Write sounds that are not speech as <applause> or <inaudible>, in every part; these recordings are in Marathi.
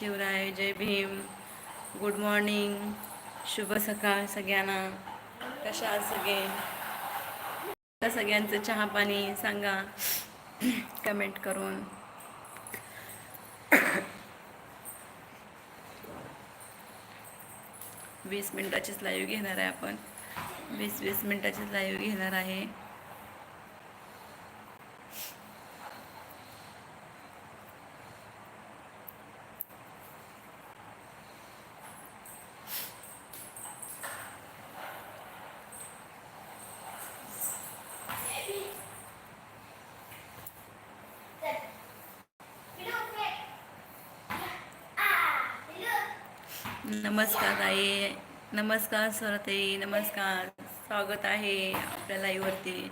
शिवराय जय भीम गुड मॉर्निंग शुभ सकाळ सगळ्यांना. कशा सगळे? सगळ्यांचं चहा पाणी सांगा. कमेंट करून. वीस मिनिटाचीच लाईव्ह घेणार आहे आपण. वीस वीस मिनिटाचीच लाईव्ह घेणार आहे. नमस्कार ताई. नमस्कार स्वरताई नमस्कार. स्वागत आहे आपल्या लाईव्हवरती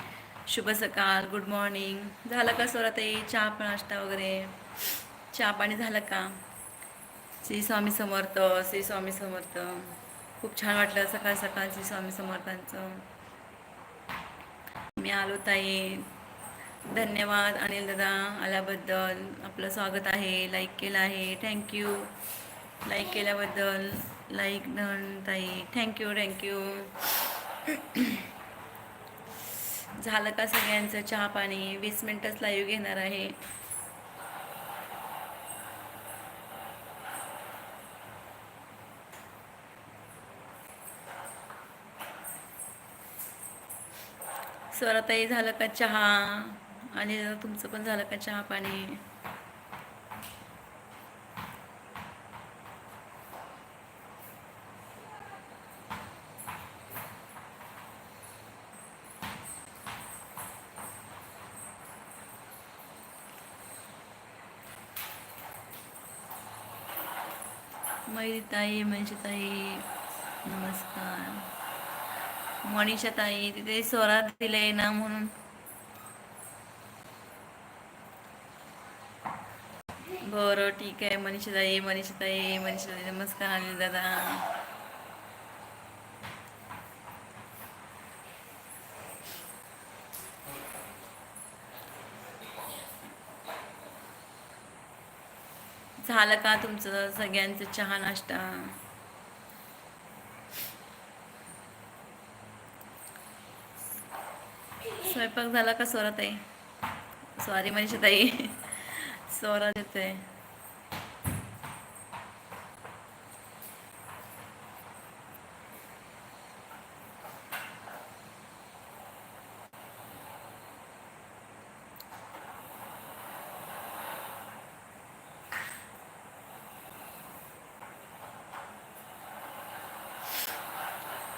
शुभ सकाळ गुड मॉर्निंग. झालं का स्वरताई चहा नाश्ता वगैरे? चहा पाणी झालं का? श्री स्वामी समर्थ श्री स्वामी समर्थ. खूप छान वाटलं सकाळ सकाळ श्री स्वामी समर्थांचं. मी आलो ताई. धन्यवाद अनिल दादा आल्याबद्दल. आपलं स्वागत आहे. लाईक केलं आहे. थँक्यू लाईक केल्याबद्दल लाईक धन ताई. थँक्यू थँक्यू <clears throat> झालं का सगळ्यांचं चहा पाणी? वीस मिनटच लाईव्ह घेणार आहे. स्वराताई झालं का चहा? आणि तुमचं पण झालं का चहा पाणी? ताई ताई नमस्कार. मनीषा ताई तिथे स्वरात दिले ना म्हणून. बरं ठीक आहे. मनीषा ताई मनीषा ताई मनीषा ताई नमस्कार अनिल दादा झालं का तुमचं सगळ्यांचं चहा नाश्ता? स्वयंपाक झाला का स्वरात आहे सॉरी मनीषा ताई. <laughs> स्वरात येतोय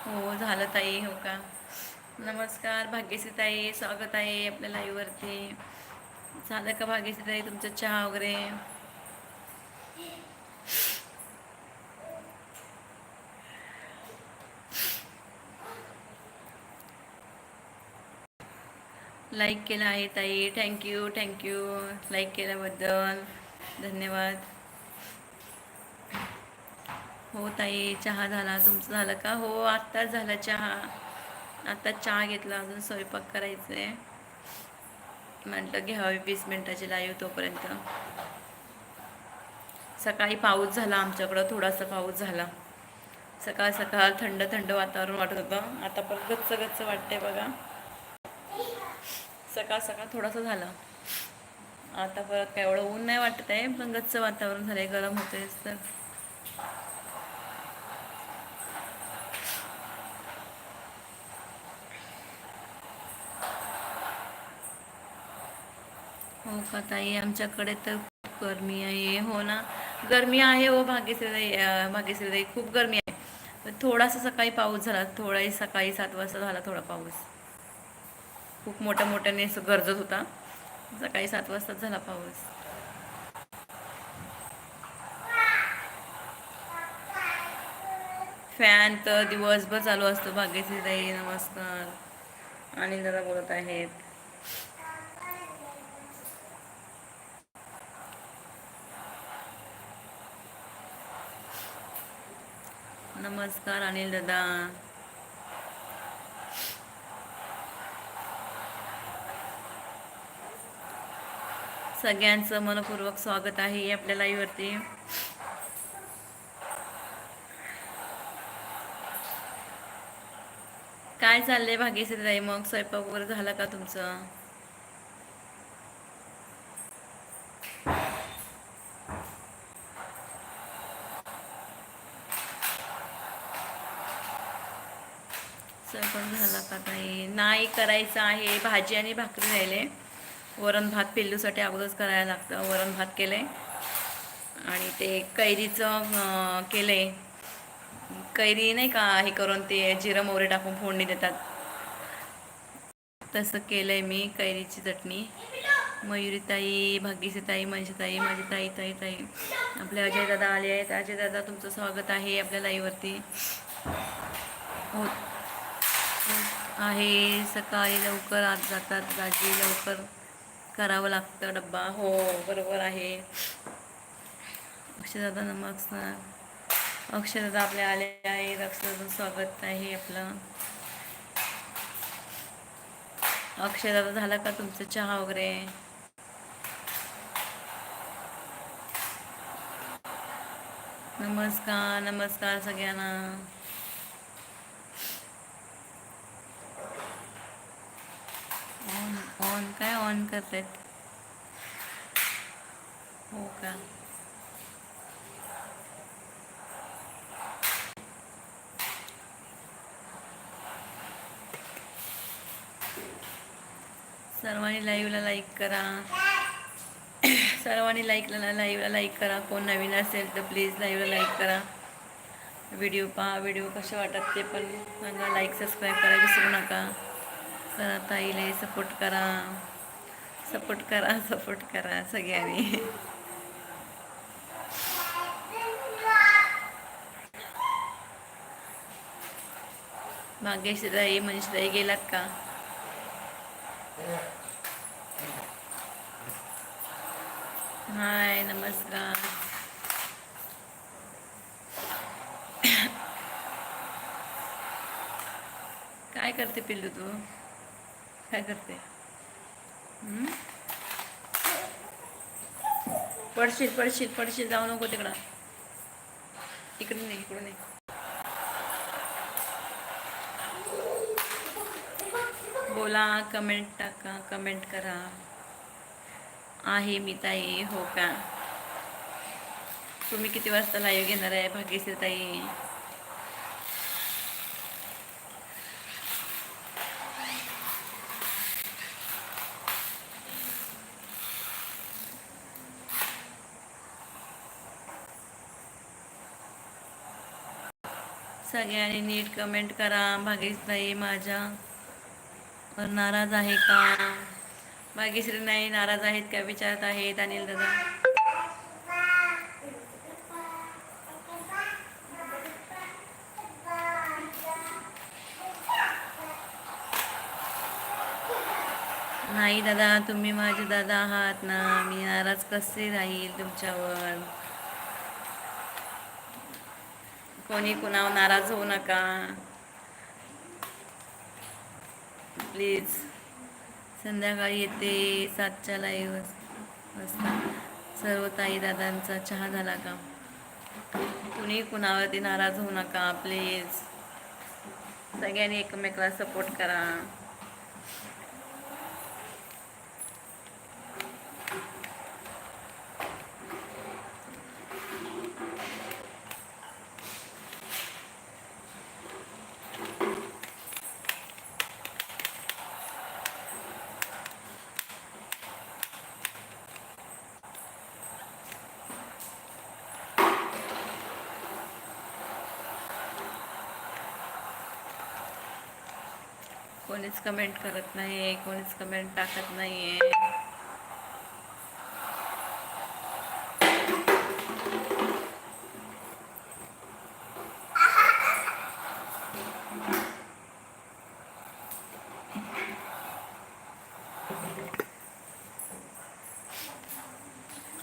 हो झालं ताई हो का नमस्कार भाग्यश्री ताई स्वागत आहे आपल्या लाईव्हवरती झालं का भाग्यश्री ताई चहा वगैरे? लाईक केलं आहे ताई. थँक्यू थँक्यू लाईक केल्याबद्दल. धन्यवाद. हो ताई चहा झाला. तुमचं झालं का? हो आत्ताच झाला चहा. आता चहा घेतला अजून स्वयंपाक करायचं आहे म्हटलं घ्यावी वीस मिनटाची लाईव्ह तोपर्यंत. सकाळी पाऊस झाला आमच्याकडं थोडासा पाऊस झाला. सकाळ सकाळ थंड थंड वातावरण वाटत होतं. आता पण गच्च गच्च वाटते बघा. सकाळ सकाळ थोडासा झाला. आता परत काय एवढं ऊन नाही वाटत आहे पण गच्च वातावरण झालंय गरम होतंय तर हो का ताई? आमच्याकडे तर खूप गरमी आहे. हो ना? गरमी आहे हो भाग्यश्रीदाई भाग्यश्रीदाई खूप गरमी आहे. थोडासा सकाळी पाऊस झाला. थोडाही सकाळी सात वाजता झाला थोडा पाऊस. खूप मोठ्या मोठ्याने असं गरजत होता. सकाळी सात वाजताच झाला पाऊस. फॅन तर दिवसभर चालू असतो भाग्यश्रीताई. नमस्कार. आणि दादा बोलत आहेत. नमस्कार अनिल दादा. सगळ्यांचं मनपूर्वक स्वागत आहे आपल्या लाईव्हवरती काय चाललंय भाग्यश्रीताई मग स्वयंपाक वगैरे झाला का तुमचं? आता काही नाही करायचं आहे भाजी आणि भाकरी राहिले. वरण भात पिल्लूसाठी अगोदरच करायला लागतं. वरण भात केले. आणि ते कैरीचं केलं केले. कैरी नाही का हे करून ते जिरं मोहरे टाकून फोडणी देतात. तसं केलं आहे मी कैरीची चटणी. मयुरीताई भाग्यसीताई मनशीताई माझी ताई ताई ताई आपले अजय दादा आले आहेत. अजय दादा तुमचं स्वागत आहे आपल्या लाईवरती हो. हो. आहे. सकाळी लवकर आत जातात गाजी लवकर करावं लागतं डब्बा. हो बरोबर आहे. अक्षरदादा नमस्कार अक्षरदादा आपले आले आहे. अक्षरदादा स्वागत आहे आपलं. अक्षरदादा झाला का तुमचं चहा वगैरे? नमस्कार नमस्कार सगळ्यांना ऑन ऑन काय ऑन करतायत. हो का? सर्वांनी लाईव्हला लाईक करा. सर्वांनी लाईकला लाईव्हला लाईक करा. कोण नवीन असेल तर प्लीज लाईव्हला लाईक करा. व्हिडिओ पहा. व्हिडिओ कसे वाटत ते पण सांगा. लाईक सबस्क्राईब करा विसरू नका. करा ताईले सपोर्ट करा. सपोर्ट करा सपोर्ट करा सगळ्यांनी. भाग्यश्रीताई मनीषदाई गेलात का? हाय नमस्कार. काय करते पिल्लू तू? काय करते? पडशील पडशील पडशील. जाऊ नको तिकडं. इकडे नाही इकडून नाही बोला कमेंट टाका कमेंट करा. आहे मी ताई हो का? तुम्ही किती वाजता लाईव्ह घेणार आहे भाग्यश्री ताई? सगळ्यांनी नीट कमेंट करा. भाग्यश्री माझ्या. वर नाराज आहे का? भाग्यश्री नाही नाराज आहेत का? विचारत आहेत अनिल दादा. नाही दादा तुम्ही माझे दादा आहात ना. मी नाराज कसे राहील तुमच्यावर? कोणी कुणावर नाराज होऊ नका. प्लीज संध्याकाळी येते सातच्या लाईव्ह वाजता सर्व ताई दादांचा चहा झाला का? कुणी कुणावरती नाराज होऊ नका प्लीज सगळ्यांनी एकमेकाला सपोर्ट करा. कोणीच कमेंट करत नाही कोणीच कमेंट टाकत नाहीये.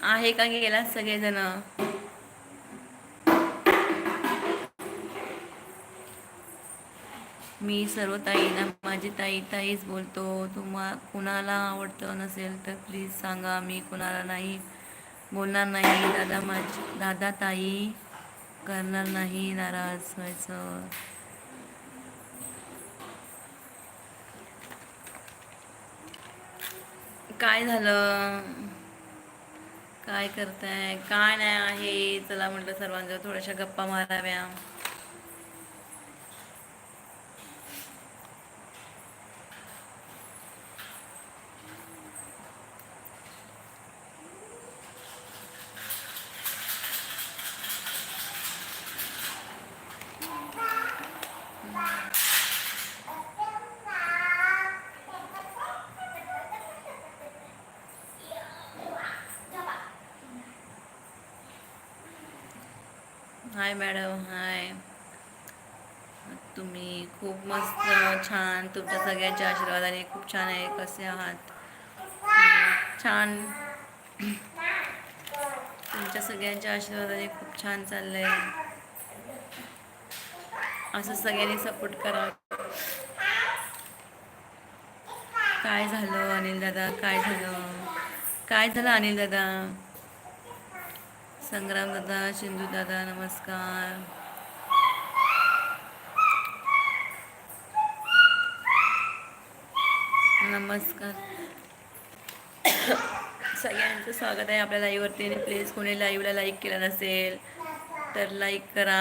आहे का गेला सगळेजण? मी सर्व ताईना माझी ताई ताईच बोलतो. तुम्हा कुणाला आवडतं नसेल तर प्लीज सांगा. मी कुणाला नाही बोलणार नाही. दादा माझी दादा ताई करणार नाही. नाराज व्हायचं. काय झालं? काय करताय? काय नाही आहे. चला म्हटलं सर्वांजवळ थोड्याशा गप्पा माराव्या. Madam hi. तुम्ही खूप मस्त छान तुमच्या सगळ्यांच्या आशीर्वादाने खूप छान आहे कसे आहात? छान. तुमच्या सगळ्यांच्या आशीर्वादाने खूप छान चाललंय. असं सगळ्यांनी सपोर्ट करा. काय झालं अनिल दादा? काय झालं? काय झालं अनिल दादा? संग्राम दादा सिंधू दादा नमस्कार. नमस्कार. सगळ्यांचं स्वागत आहे आपल्या लाईव्हवरती प्लीज कोणी लाईव्हला लाईक केलं नसेल तर लाईक करा.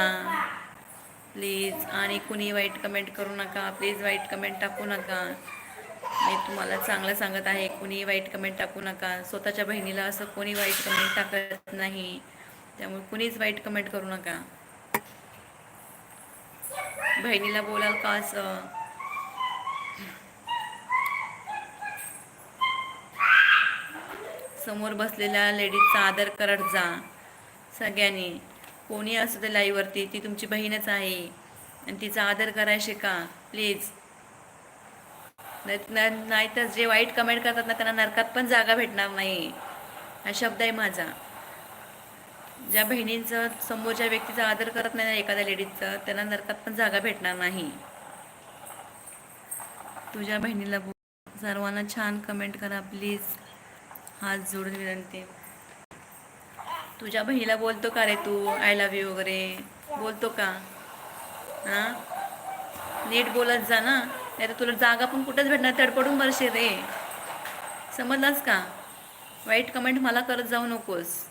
प्लीज आणि कुणी वाईट कमेंट करू नका. प्लीज वाईट कमेंट टाकू नका. मी तुम्हाला चांगलं सांगत आहे कुणी वाईट कमेंट टाकू नका. स्वतःच्या बहिणीला असं कोणी वाईट कमेंट टाकत नाही. त्यामुळे कुणीच वाईट कमेंट करू नका. बहिणीला बोलाल का असं? समोर बसलेल्या लेडीजचा आदर करत जा. सगळ्यांनी. कोणी असं ते लाईव्हवरती ती तुमची बहीणच आहे. आणि तिचा आदर करायला शिका प्लीज नाही तर जे वाईट कमेंट करतात ना त्यांना नरकात पण जागा भेटणार नाही. हा शब्द आहे माझा. ज्या बहिणींचं समोरच्या व्यक्तीचा आदर करत नाही ना एखाद्या लेडीजचं त्यांना नरकात पण जागा भेटणार नाही. तुझ्या बहिणीला सर्वांना छान कमेंट करा प्लीज हात जोडून विनंती. तुझ्या बहिणीला बोलतो का रे तू? आय लव्ह यू वगैरे. बोलतो का? हां? नीट बोलत जा ना. नाही तर तुला जागा पण कुठंच भेटणार तडपडून बरशे रे. समजलास का? वाईट कमेंट मला करत जाऊ नकोस.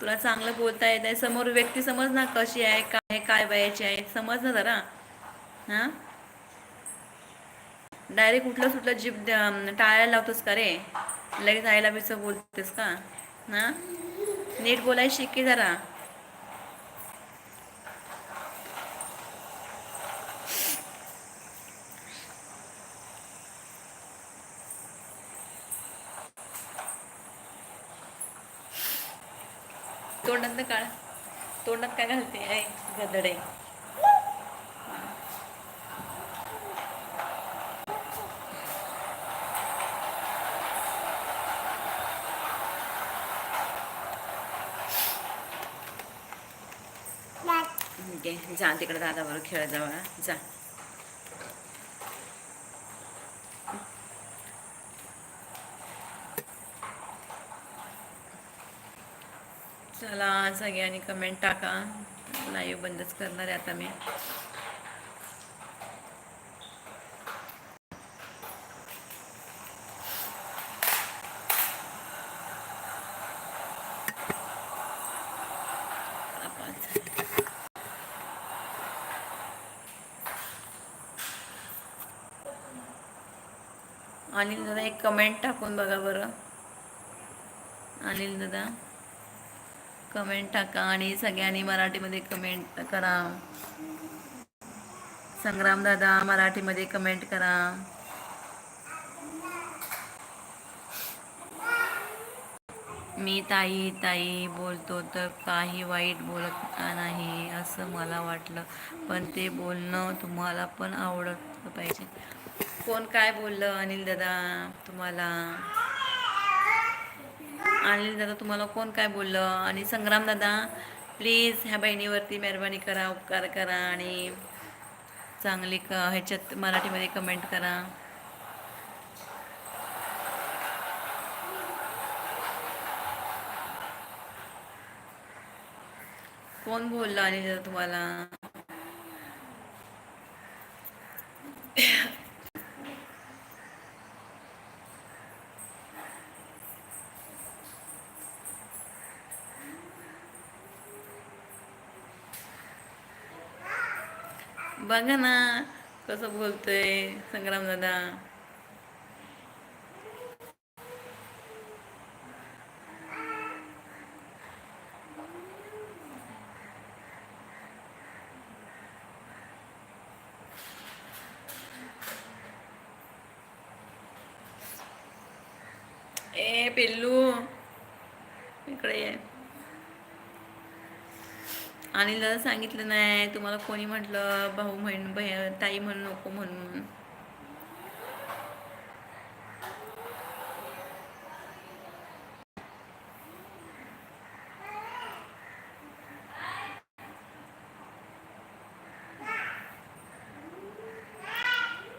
तुला चांगलं बोलता येत आहे समोर व्यक्ती समज ना कशी आहे काय काय वयाची आहे. समज ना जरा. हां? डायरेक्ट कुठलं सुटलं जीप टाळायला लावतोस का रे? लगेच आईला बिचं बोलतेस का? ना नीट बोलायला शिकी जरा. तोंडात काळ तोंडात काय घालते? आहे गदडे. जा तिकडे दादाबरोबर खेळत जावा जा. सगळे आणि कमेंट टाका. लाईव्ह बंदच करणार आहे आता मी. अनिल दादा एक कमेंट टाकून बघा बरं. अनिल दादा. कमेंट टाका आणि सगळ्यांनी मराठीमध्ये कमेंट करा. संग्राम दादा मराठीमध्ये कमेंट करा. मी ताई ताई बोलतो तर काही वाईट बोलत नाही असं मला वाटलं. पण ते बोलणं तुम्हाला पण आवडत पाहिजे. कोण काय बोललं अनिल दादा तुम्हाला? आणले दादा तुम्हाला कोण काय बोललं? आणि संग्राम दादा प्लीज ह्या बहिणीवरती मेहरबानी करा उपकार करा आणि चांगली क ह्याच्यात मराठीमध्ये कमेंट करा. कोण बोललं आणि दादा तुम्हाला? बघा ना कसं बोलतोय संग्राम दादा ए पिल्लू इकडे ये आणि सांगितलं नाही तुम्हाला कोणी म्हटलं भाऊ म्हण बहीण ताई म्हणू नको म्हणून.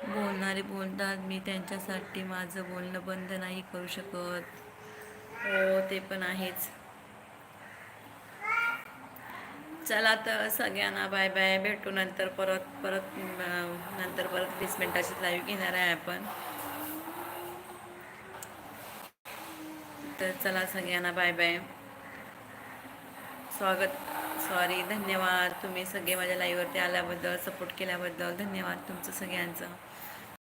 बोलणारे बोलतात मी त्यांच्यासाठी माझं बोलणं बंद नाही करू शकत. हो ते पण आहेच. चला तर सगळ्यांना बाय बाय. भेटू नंतर परत परत नंतर परत वीस मिनिटाची लाईव्ह घेणार आहे आपण. तर चला सगळ्यांना बाय बाय. स्वागत सॉरी धन्यवाद. तुम्ही सगळे माझ्या लाईव्हवरती आल्याबद्दल सपोर्ट केल्याबद्दल धन्यवाद तुमचं सगळ्यांचं.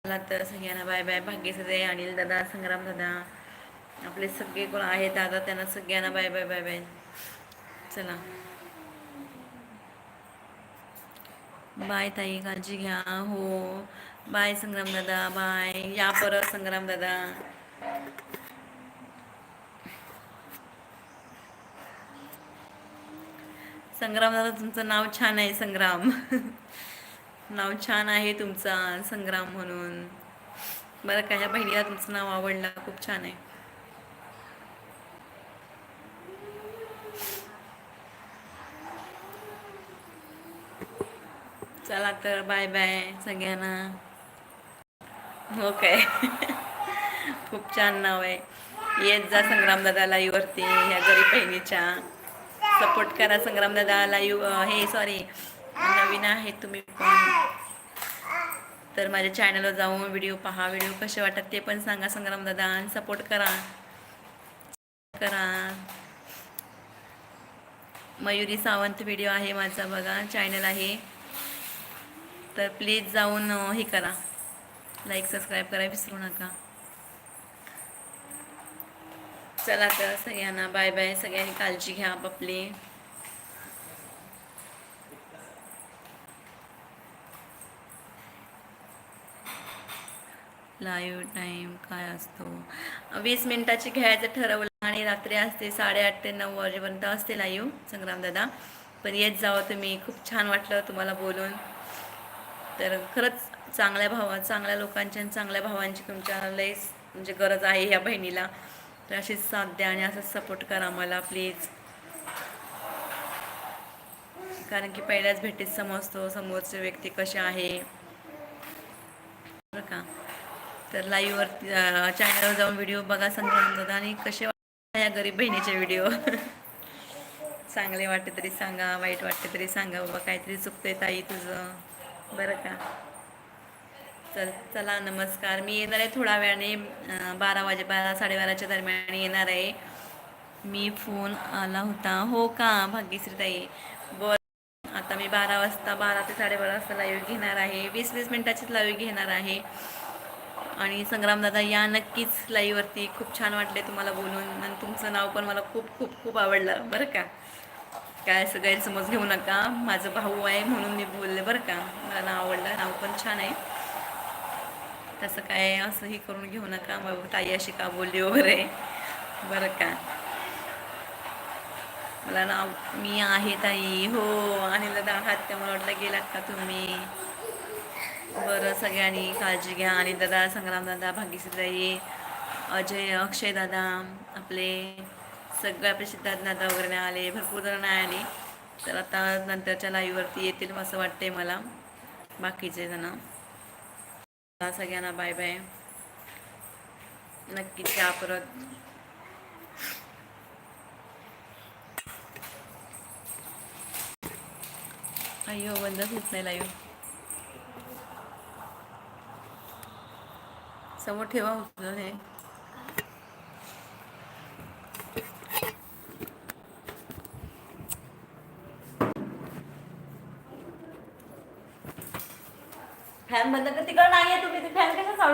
चला तर सगळ्यांना बाय बाय. भाग्यसदे अनिल दादा संग्राम दादा आपले सगळे कोण आहेत? दादा त्यांना सगळ्यांना बाय बाय बाय बाय. चला. बाय ताई काळजी घ्या. हो. बाय संग्राम दादा बाय. या परत संग्राम दादा. संग्राम दादा तुमचं नाव छान आहे संग्राम. नाव छान आहे तुमचा संग्राम म्हणून. बरं का ह्या बहिणीला तुमचं नाव आवडलं खूप छान आहे. चला तर बाय बाय सगळ्यांना. हो काय <laughs> खूप छान नाव आहे. येत जा संग्राम दादा लाईव्हवरती ह्या गरीब बहिणीच्या. सपोर्ट करा संग्राम दादा लाईव्ह हे सॉरी नवीन आहे तुम्ही पण. तर माझ्या चॅनलवर जाऊन व्हिडिओ पहा. व्हिडिओ कसे वाटतात ते पण सांगा संग्राम दादा आणि सपोर्ट करा. करा. मयुरी सावंत व्हिडिओ आहे माझा बघा. चॅनल आहे. तर प्लीज जाऊन हे करा. लाईक सबस्क्राईब करा विसरू नका. चला तर सगळ्यांना बाय बाय सगळ्यांनी काळजी घ्या आपापली लाईव्ह टाईम काय असतो? वीस मिनिटाची घ्यायचं ठरवलं आणि रात्री असते साडेआठ ते नऊ वाजेपर्यंत असते लाईव्ह संग्रामदादा पण येत जावं तुम्ही. खूप छान वाटलं तुम्हाला बोलून. तर खरंच चांगल्या भावा चांगल्या लोकांच्या आणि चांगल्या भावांची तुमच्या लय म्हणजे गरज आहे ह्या बहिणीला. तर अशीच साथ द्या आणि असंच सपोर्ट करा मला प्लीज कारण की पहिल्याच भेटीत समजतो समोरचे व्यक्ती कसे आहे. बरं का? तर लाईव्हवर चॅनलवर जाऊन व्हिडिओ बघा संग्राम दादा आणि कसे या गरीब बहिणीचे व्हिडिओ <laughs> चांगले वाटते तरी सांगा वाईट वाटते तरी सांगा बाबा. काहीतरी चुकतंय ताई तुझं. बरं का. चल चला नमस्कार. मी येणार आहे थोड्या वेळाने बारा वाजे बारा साडेबाराच्या दरम्यान येणार आहे. मी फोन आला होता. हो का भाग्यश्री ताई बर आता मी बारा वाजता बारा ते साडेबारा वाजता लाईव्ह घेणार आहे. वीस वीस मिनिटाचीच लाईव्ह घेणार आहे. आणि संग्रामदादा या नक्कीच लाईव्हवरती खूप छान वाटले तुम्हाला बोलून. आणि तुमचं नाव पण मला खूप खूप खूप आवडलं. बरं का? काय असं गैरसमज घेऊ नका. माझं भाऊ आहे म्हणून मी बोलले बरं का. मला नाव आवडलं. नाव पण छान आहे. तसं काय असंही करून घेऊ नका. मग ताई अशी का बोलली वगैरे. बरं का. मला नाव मी आहे ताई. हो आणि दादा आहात का मला वाटलं गेलात का तुम्ही? बरं सगळ्यांनी काळजी घ्या. आणि दादा संग्राम दादा भाग्यश्रीताई अजय अक्षय दादा आपले सगळे आपले सिद्धार्थ वगैरे नाही आले भरपूर जण नाही आले. तर आता नंतरच्या लाईव्हवरती येतील असं वाटतंय मला. बाकीचे जण. सगळ्यांना बाय बाय नक्की त्या परत. अयो बंदच होत नाही लाईव्ह समोर ठेवा होतं हे. फॅन बंद कर तिकडं नाहीये तुम्ही. फॅन कशा